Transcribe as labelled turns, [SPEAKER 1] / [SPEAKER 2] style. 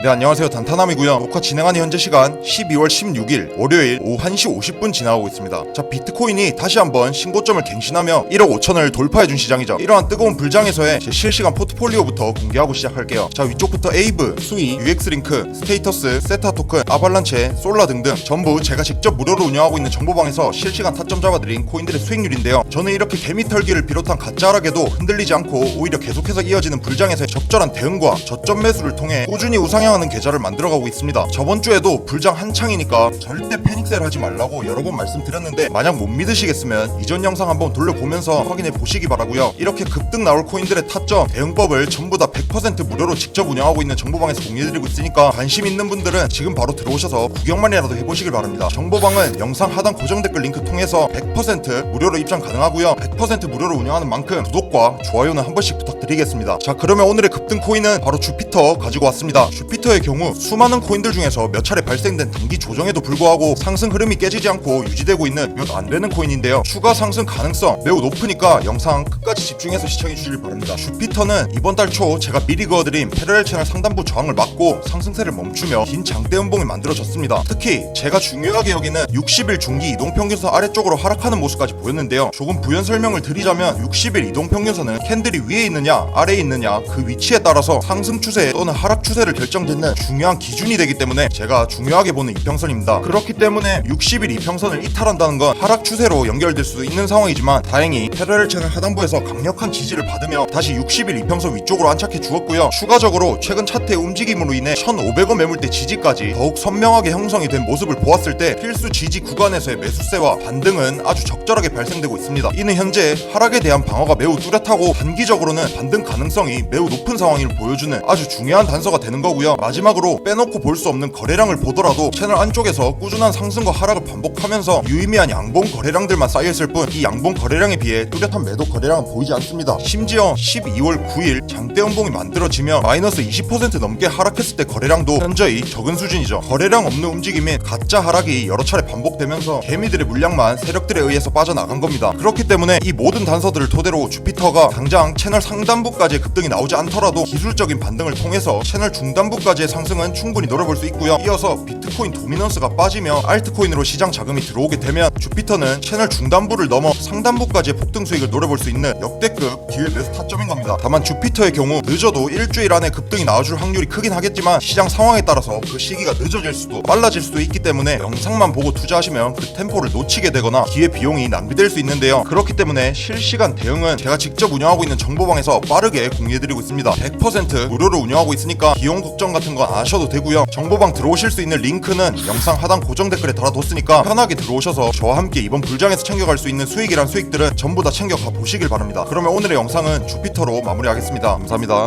[SPEAKER 1] 네 안녕하세요. 단타남이고요. 녹화 진행하는 현재 시간 12월 16일 월요일 오후 1시 50분 지나가고 있습니다. 자 비트코인이 다시 한번 신고점을 갱신하며 1억 5천을 돌파해준 시장이죠. 이러한 뜨거운 불장에서의 제 실시간 포트폴리오부터 공개하고 시작할게요. 자 위쪽부터 에이브, 수이, UX링크, 스테이터스, 세타 토큰, 아발란체, 솔라 등등 전부 제가 직접 무료로 운영하고 있는 정보방에서 실시간 타점 잡아드린 코인들의 수익률인데요. 저는 이렇게 개미털기를 비롯한 가짜락에도 흔들리지 않고 오히려 계속해서 이어지는 불장에서의 적절한 대응과 저점 매수를 통해 꾸준히 우상향 하는 계좌를 만들어가고 있습니다. 저번 주에도 불장 한창이니까 절대 패닉셀 하지 말라고 여러 번 말씀드렸는데 만약 못 믿으시겠으면 이전 영상 한번 돌려보면서 확인해 보시기 바라고요. 이렇게 급등 나올 코인들의 타점, 대응법을 전부 다 100% 무료로 직접 운영하고 있는 정보방에서 공유해드리고 있으니까 관심 있는 분들은 지금 바로 들어오셔서 구경만이라도 해보시길 바랍니다. 정보방은 영상 하단 고정 댓글 링크 통해서 100% 무료로 입장 가능하고요. 100% 무료로 운영하는 만큼 구독과 좋아요는 한 번씩 부탁드리겠습니다. 자 그러면 오늘의 급등 코인은 바로 주피터 가지고 왔습니다. 주피 터의 경우 수많은 코인들 중에서 몇 차례 발생된 단기 조정에도 불구하고 상승 흐름이 깨지지 않고 유지되고 있는 몇 안 되는 코인인데요. 추가 상승 가능성 매우 높으니까 영상 끝까지 집중해서 시청해 주시길 바랍니다. 주피터는 이번 달 초 제가 미리 그어드린 패러렐 채널 상단부 저항을 막고 상승세를 멈추며 긴 장대 음봉이 만들어졌습니다. 특히 제가 중요하게 여기는 60일 중기 이동평균선 아래쪽으로 하락하는 모습까지 보였는데요. 조금 부연 설명을 드리자면 60일 이동평균선은 캔들이 위에 있느냐 아래에 있느냐 그 위치에 따라서 상승 추세 또는 하락 추세를 결정 짓는 중요한 기준이 되기 때문에 제가 중요하게 보는 이평선입니다. 그렇기 때문에 60일 이평선을 이탈한다는 건 하락 추세로 연결될 수도 있는 상황이지만 다행히 패러렐 채널 하단부에서 강력한 지지를 받으며 다시 60일 이평선 위쪽으로 안착해 주었고요. 추가적으로 최근 차트의 움직임으로 인해 1,500원 매물대 지지까지 더욱 선명하게 형성이 된 모습을 보았을 때 필수 지지 구간에서의 매수세와 반등은 아주 적절하게 발생되고 있습니다. 이는 현재 하락에 대한 방어가 매우 뚜렷하고 단기적으로는 반등 가능성이 매우 높은 상황을 보여주는 아주 중요한 단서가 되는 거고요. 마지막으로 빼놓고 볼 수 없는 거래량을 보더라도 채널 안쪽에서 꾸준한 상승과 하락을 반복하면서 유의미한 양봉 거래량들만 쌓여있을 뿐 이 양봉 거래량에 비해 뚜렷한 매도 거래량은 보이지 않습니다. 심지어 12월 9일 장대 연봉이 만들어지며 마이너스 20% 넘게 하락했을 때 거래량도 현저히 적은 수준이죠. 거래량 없는 움직임인 가짜 하락이 여러 차례 반복되면서 개미들의 물량만 세력들에 의해서 빠져나간 겁니다. 그렇기 때문에 이 모든 단서들을 토대로 주피터가 당장 채널 상단부까지의 급등이 나오지 않더라도 기술적인 반등을 통해서 채널 중단부까지 의 상승은 충분히 노려볼 수 있고요. 이어서 비트코인 도미넌스가 빠지며 알트코인으로 시장 자금이 들어오게 되면 주피터는 채널 중단부를 넘어 상단부까지의 폭등 수익을 노려볼 수 있는 역대급 기회 매수 타점인 겁니다. 다만 주피터의 경우 늦어도 일주일 안에 급등이 나와줄 확률이 크긴 하겠지만 시장 상황에 따라서 그 시기가 늦어질 수도 빨라질 수도 있기 때문에 영상만 보고 투자하시면 그 템포를 놓치게 되거나 기회 비용이 낭비될 수 있는데요. 그렇기 때문에 실시간 대응은 제가 직접 운영하고 있는 정보방에서 빠르게 공유해드리고 있습니다. 100% 무료로 운영하고 있으니까 비용 걱정 같은 건안 하셔도 되고요. 정보방 들어오실 수 있는 링크는 영상 하단 고정 댓글에 달아뒀으니까 편하게 들어오셔서 저와 함께 이번 불장에서 챙겨갈 수 있는 수익이란 수익들은 전부 다 챙겨가 보시길 바랍니다. 그러면 오늘의 영상은 주피터로 마무리하겠습니다. 감사합니다.